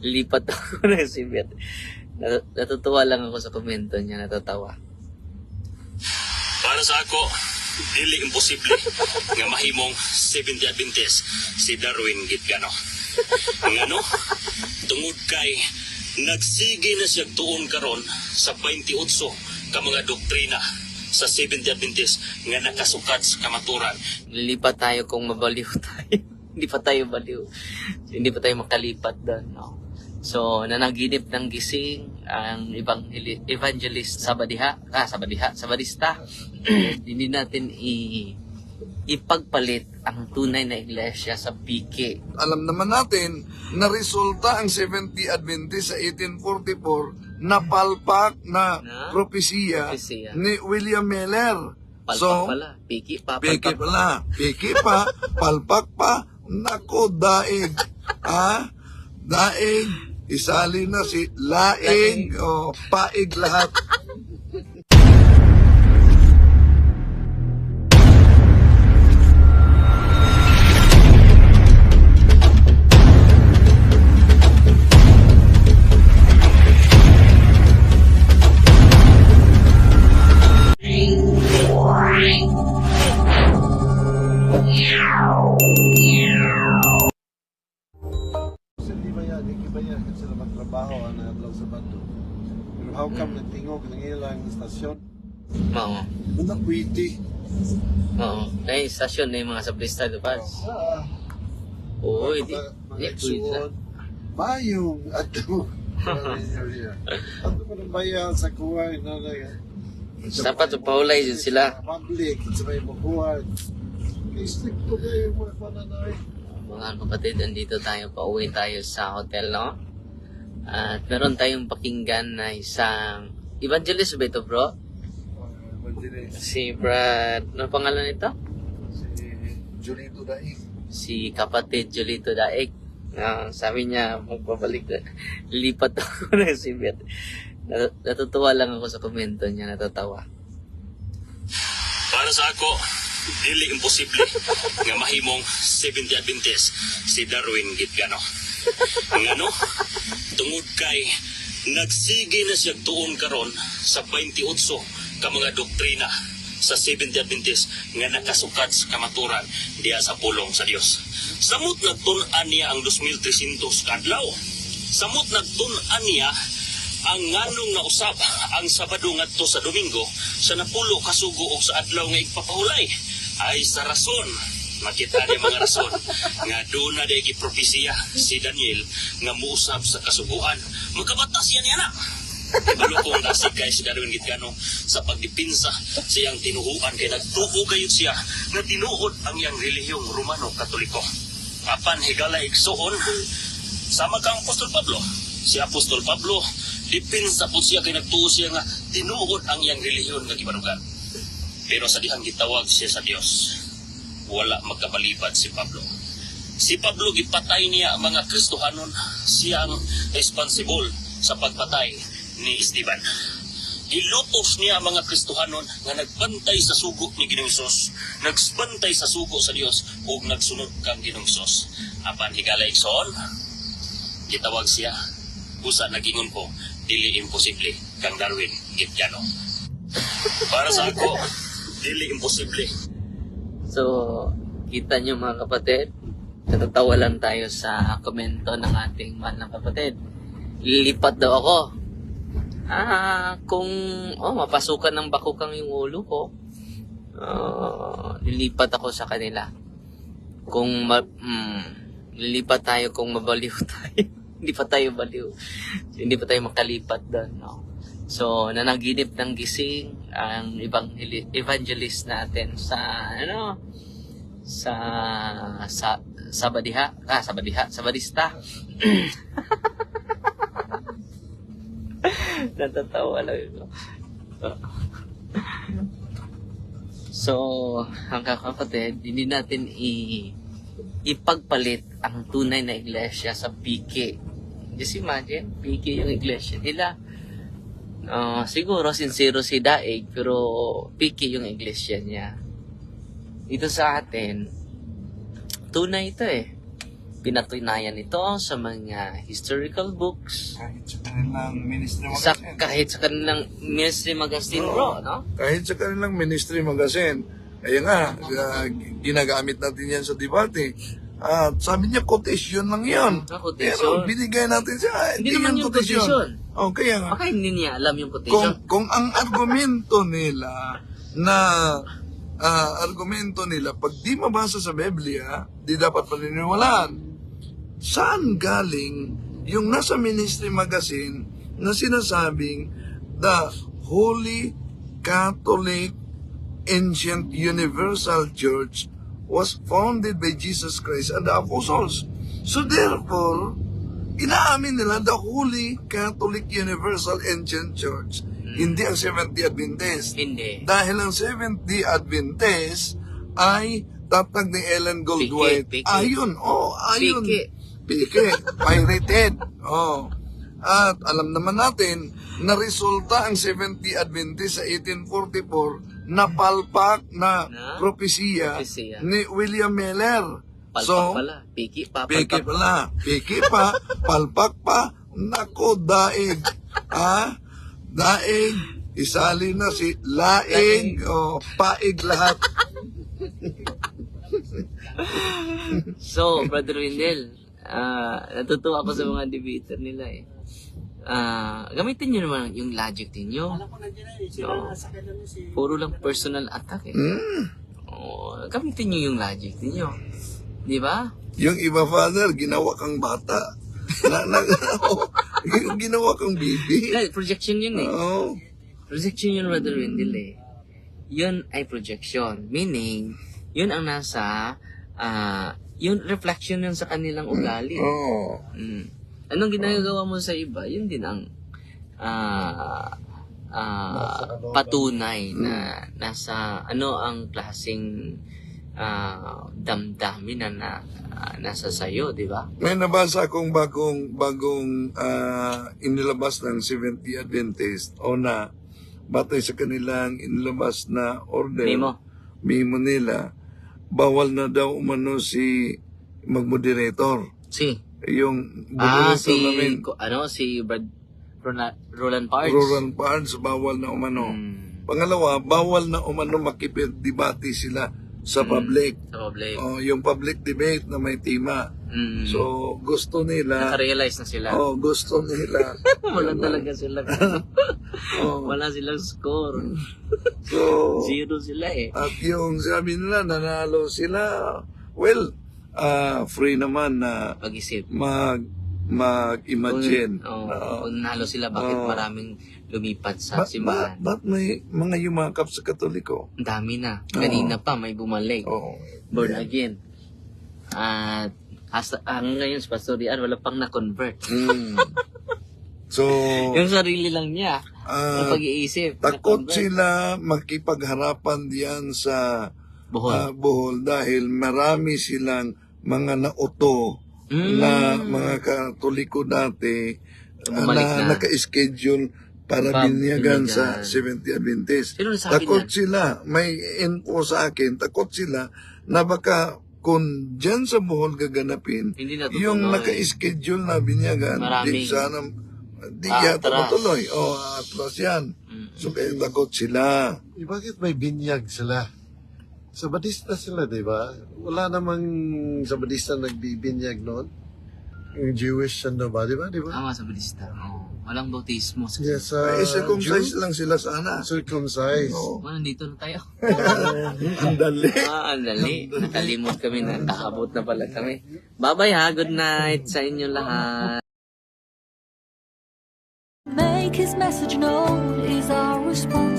lipat ako ng sibet. Nat- Natutuwa lang ako sa komento niya, natatawa. Para sa ako, dili imposible nga mahimong 70 Adventist si Darwin Gitgano. Ngano? Tungod kay nagsige na siya tuon karon sa 28 ka mga doktrina sa 70 Adventist nga nakasukat sa kamaturan. Lilipat tayo kung mabaliw tayo. Hindi pa tayo baliw. Hindi pa tayo makalipat doon. No? So, nanaginip ng gising ang ibang evangelist sa Badiha, ah, sa Badiha, sa Badista. Hindi natin i ipagpalit ang tunay na iglesia sa PK. alam naman natin na resulta ang 70 Adventist sa 1844 na palpak na Na? propesiya Propesiya. ni William Miller. Palpak so, pala. PK pa. Palpak. pala, peke pa, palpak pa, nako, daig. ha? Daig, isali na si laig, o paig lahat. How come nagtingog ng ilang istasyon? Oo. Ano pwede? Oo. Ay, stasyon na yung mga sablista, di ba? Ah, Oo, hindi. Hindi. Mayong ato. Ano pa ng bayan sa kuway na na Dapat upahulay din sila. Public, sa may mabuhay. Strict ko kayo mga pananay. Mga kapatid, andito tayo, pauwi tayo sa hotel, no? At meron tayong pakinggan na isang evangelist ba ito, bro? Si Brad, ano pangalan nito? Si Julito Daig. Si kapatid Jolito Daig. Ah, sabi niya, magpabalik na. Lipat ako ng sibet. Nat- Natutuwa lang ako sa komento niya, natatawa. Para sa ako, dili imposible nga mahimong 70 Adventist si Darwin Gitgano. Ngano? Tungod kay nagsige na siya tuon karon sa 28 ka mga doktrina sa 70 Adventist nga nakasukat sa kamaturan diya sa pulong sa Dios. Samot nagtun-an niya ang 2,300 kadlaw. Samot nagtun-an niya ang nganong nausap ang Sabado ngadto sa Domingo sa napulo kasugo og sa adlaw nga igpapahulay ay sa rason makita niya mga rason nga doon na day gipropesiya si Daniel nga muusab sa kasuguan magkabatas yan niya na Balukong nasig kay si Darwin Gitgano sa pagdipinsa sa iyang tinuhuan kay nagtuo kayo siya na tinuod ang iyang relihiyong Romano Katoliko. Apan higala igsuon, sama kang Apostol Pablo. Si Apostol Pablo, dipinsa po siya kay nagtuo siya nga tinuod ang iyang relihiyon nga gibarugan. Pero sa dihang gitawag siya sa Dios, wala magkabalibad si Pablo. Si Pablo gipatay niya ang mga Kristohanon, siyang responsible sa pagpatay ni Esteban. Gilutos niya ang mga Kristohanon nga nagbantay sa sugo ni Ginoong Hesus, nagbantay sa sugo sa Dios ug nagsunod kang Ginoong Hesus. Apan higala igsoon, gitawag siya, usa nagingon ko, dili imposible kang Darwin Gitgano. Para sa ako, dili imposible So, kita nyo mga kapatid, natatawa lang tayo sa komento ng ating mahal na kapatid. Lilipat daw ako. Ah, kung oh, mapasukan ng bakukang yung ulo ko, ah, lilipat ako sa kanila. Kung ma- mm, lilipat tayo kung mabaliw tayo. Hindi pa tayo baliw. Hindi pa tayo makalipat doon, no? So, nanaginip ng gising ang ibang evangelist natin sa, ano, sa, sa, sa Badiha, ah, sa Badiha, sa Badista. Natatawa lang ito. So, ang kakapatid, hindi natin i ipagpalit ang tunay na iglesia sa PK. Just imagine, PK yung iglesia nila. Ah, siguro sincero si Daig pero picky yung iglesia niya. Ito sa atin, tunay ito eh. pinatunayan ito sa mga historical books, Kahit sa kanilang ministry sa, magazine. kahit sa kanilang ministry magazine bro, no? Kahit sa kanilang ministry magazine. Kaya nga, uh, ginagamit natin yan sa debate. At sabi niya, quotation lang yun. Ah, quotation. Pero binigay natin siya. Hindi naman yung quotation. Oh, kaya nga. Baka hindi niya alam yung Kung, quotation. kung ang argumento nila na ah, argumento nila, pag di mabasa sa Biblia, di dapat paniniwalaan. Saan galing yung nasa Ministry Magazine na sinasabing the Holy Catholic Ancient Universal Church was founded by Jesus Christ and the Apostles. So therefore, inaamin nila the Holy Catholic Universal Ancient Church, hindi ang Seventh-day Adventist. Hindi. Dahil ang Seventh-day Adventist ay tatag ni Ellen Goldwhite. Piki, piki. Ayun, oh, ayun. Piki. Piki, pirated. Oh. At alam naman natin na resulta ang 70 Adventist sa 1844 na palpak na Na? Propesiya. ni William Miller. Palpak so, pala. Piki, Piki papalpak. pala. Piki pa, palpak pa. Nako, daig. Ha? Daig. Isali na si laig. O, paig lahat. So, Brother Windel, ah natutuwa ako sa mga debater nila eh. Ah, gamitin nyo naman yung logic ninyo. No. Puro lang personal attack eh. Hmm. Oh, gamitin nyo yung logic ninyo. Di ba? Yung iba, father, ginawa kang bata. na, na, yung ginawa kang baby. Projection yun eh. Oo. Projection yun, Brother Wendell eh. Yun ay projection. Meaning, yun ang nasa, ah, yun reflection yun sa kanilang ugali. Oo. Mm. Anong ginagawa mo sa iba, yun din ang ah ah, patunay na nasa ano ang klaseng ah, damdamin na, na ah, nasa sayo, di ba? May nabasa akong bagong bagong ah, inilabas ng 70 Adventist o na batay sa kanilang inilabas na order. Memo. Memo nila. Bawal na daw umano si magmoderator. Si. Yung Ah, si namin, ano si Brad Roland, Roland Parks. rural parts, bawal na umano. Mm, Pangalawa, bawal na umano makipag-debate sila sa public. sa public. O, yung public debate na may tema. Mm. So, gusto nila. Nakarealize na sila. Oh, gusto nila. Wala talaga sila. Oh. Wala silang score. So, Zero sila eh. at yung sabi nila, nanalo sila. Well, ah free naman na Pag-isip. mag mag-imagine. Kung, oh, na, kung nalo sila, bakit Oo. maraming lumipat sa ba, ba, simbahan? ba't may mga yumakap sa katoliko? Ang dami na. Kanina pa, may bumalik. Oo. Born again. At hasta, hanggang ngayon, sa pastorian, wala pang na-convert. Mm. So, Yung sarili lang niya. ah, yung pag-iisip. takot na-convert. sila makipagharapan diyan sa Bohol. ah, Bohol dahil marami silang mga nauto Mm. na mga katoliko dati ah, Bumalik na, na. naka-schedule para Pa- binyagan binyagan. sa 70 Adventist. Nagsabi Takot na? sila, may info sa akin, takot sila na baka kung dyan sa Bohol gaganapin, yung naka-schedule na binyagan, di Maraming sana, di atras. yata matuloy. O, atras yan. Mm. So, kaya takot sila. Eh, bakit may binyag sila? Sa Badista sila, di ba? Wala namang sa Badista nagbibinyag noon. Yung Jewish ano ba, di ba? Di ba? Tama sa budista. Oh, walang bautismo. Sa... Yes, sa Ay, circumcised lang sila sana. Circumcised. Oo. Oh, nandito na tayo. Ang dali. Ah, ang dali. Nakalimot kami na. Nakaabot na pala kami. Bye-bye ha. Good night sa inyo lahat. Make his message known is our responsibility.